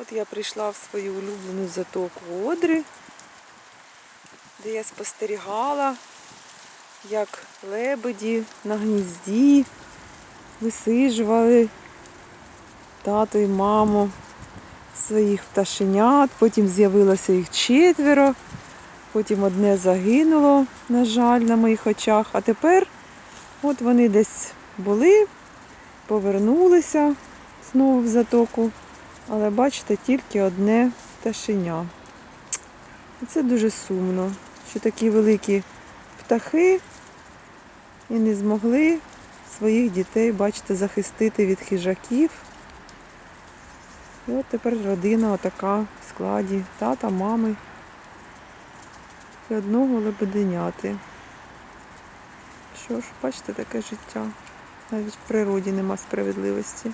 От я прийшла в свою улюблену затоку Одри, де я спостерігала, як лебеді на гнізді висижували тато і маму своїх пташенят, потім з'явилося їх четверо, потім одне загинуло, на жаль, на моїх очах. А тепер от вони десь були, повернулися знову в затоку. Але бачите, тільки одне пташеня. І це дуже сумно, що такі великі птахи і не змогли своїх дітей, бачите, захистити від хижаків. І от тепер родина отака в складі тата, мами і одного лебеденяти. Що ж, бачите, таке життя. Навіть в природі нема справедливості.